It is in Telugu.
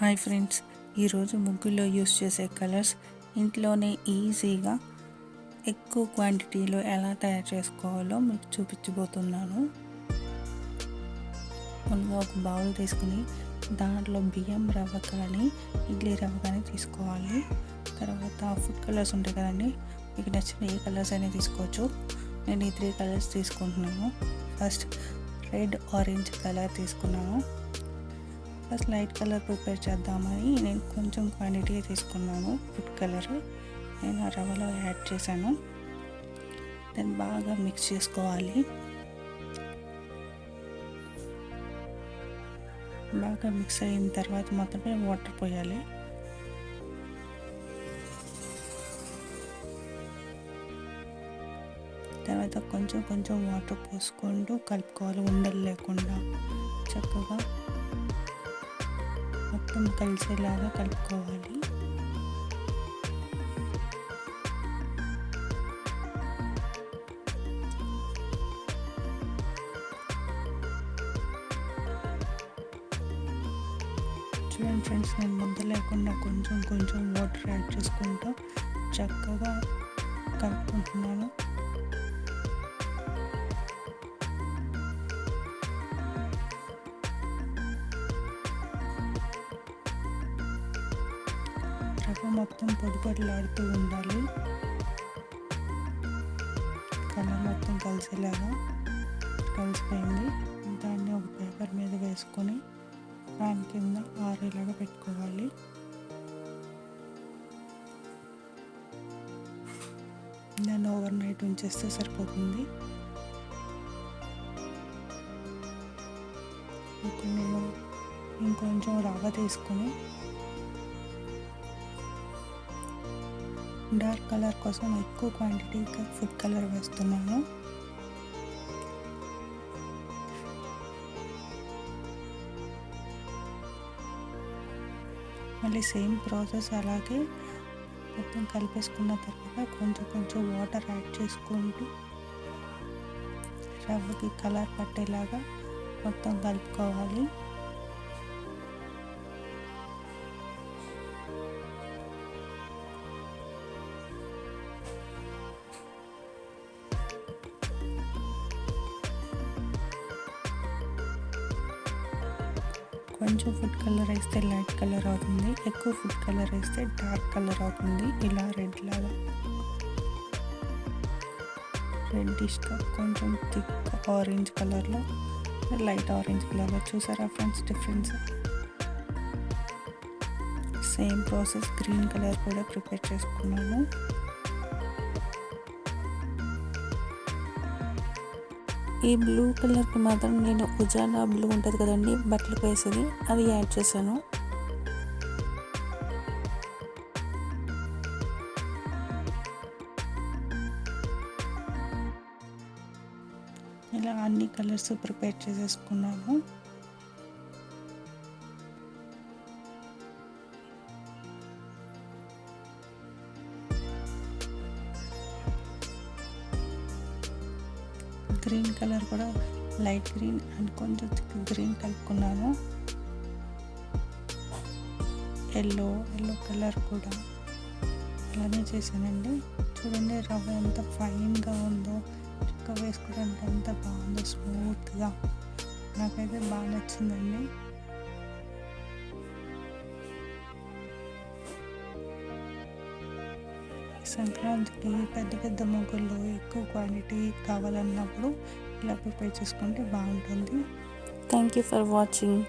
హాయ్ ఫ్రెండ్స్ ఈరోజు ముగ్గుల్లో యూస్ చేసే కలర్స్ ఇంట్లోనే ఈజీగా ఎక్కువ క్వాంటిటీలో ఎలా తయారు చేసుకోవాలో మీకు చూపించబోతున్నాను. ముందుగా ఒక బౌల్ తీసుకుని దాంట్లో బియ్యం రవ్వ కానీ ఇడ్లీ రవ్వ కానీ తీసుకోవాలి. తర్వాత ఫుడ్ కలర్స్ ఉంటాయి కదండి మీకు నచ్చిన ఏ కలర్స్ అయినా తీసుకోవచ్చు. నేను ఈ త్రీ కలర్స్ తీసుకుంటున్నాను. ఫస్ట్ రెడ్ ఆరెంజ్ కలర్ తీసుకున్నాను. ఫస్ట్ లైట్ కలర్ ప్రిపేర్ చేద్దామని నేను కొంచెం క్వాంటిటీ తీసుకున్నాను ఫుడ్ కలర్. నేను ఆ రవ్వలో యాడ్ చేశాను. దాన్ని బాగా మిక్స్ చేసుకోవాలి. బాగా మిక్స్ అయిన తర్వాత మాత్రమే వాటర్ పోయాలి. తర్వాత కొంచెం కొంచెం వాటర్ పోసుకుంటూ కలుపుకోవాలి ఉండలు లేకుండా. చక్కగా మొత్తం కలిసేలాగా కలుపుకోవాలి. చూడండి ఫ్రెండ్స్ నేను ముద్ద లేకుండా కొంచెం కొంచెం వాటర్ యాడ్ చేసుకుంటూ చక్కగా కలుపుకుంటున్నాను. రవ్వ మొత్తం పొడి పొడిలాడుతూ ఉండాలి. కలర్ మొత్తం కలిసేలాగా కలిసిపోయింది. దాన్ని ఒక పేపర్ మీద వేసుకొని ఫ్యాన్ కింద ఆరేలాగా పెట్టుకోవాలి. దాన్ని ఓవర్ నైట్ ఉంచేస్తే సరిపోతుంది. ఇప్పుడు నేను ఇంకొంచెం రవ్వ తీసుకొని డార్క్ కలర్ కోసం ఎక్కువ క్వాంటిటీ ఫుడ్ కలర్ వేస్తున్నాను. మళ్ళీ సేమ్ ప్రాసెస్ అలాగే మొత్తం కలిపేసుకున్న తర్వాత కొంచెం కొంచెం వాటర్ యాడ్ చేసుకుంటూ రవ్వకి కలర్ పట్టేలాగా మొత్తం కలుపుకోవాలి. కొంచెం ఫుడ్ కలర్ వేస్తే లైట్ కలర్ అవుతుంది ఎక్కువ ఫుడ్ కలర్ వేస్తే డార్క్ కలర్ అవుతుంది. ఇలా రెడ్ లాగా. రెడ్డిష్గా కొంచెం థిక్ ఆరెంజ్ కలర్లో లైట్ ఆరెంజ్ కలర్లో చూసారా friends difference same process green colour కూడా ప్రిపేర్ చేసుకున్నాను. ఈ బ్లూ కలర్కి మాత్రం నేను ఉజాలా బ్లూ ఉంటుంది కదండి బట్టలకు వేసేది అది యాడ్ చేశాను. ఇలా అన్ని కలర్స్ ప్రిపేర్ చేసేసుకున్నాము. గ్రీన్ కలర్ కూడా లైట్ గ్రీన్ అండ్ కొంచెం గ్రీన్ కలుపుకున్నాను. ఎల్లో ఎల్లో కలర్ కూడా అలానే చేశానండి. చూడండి రవ్వ ఎంత ఫైన్గా ఉందో చుక్క వేసుకోవడానికి ఎంత బాగుందో స్మూత్గా. నాకైతే బాగా నచ్చిందండి. సంక్రాంతికి పెద్ద పెద్ద ముగ్గుల్లో ఎక్కువ క్వాంటిటీ కావాలన్నప్పుడు ఇలా ప్రిపేర్ చేసుకుంటే బాగుంటుంది. Thank you for watching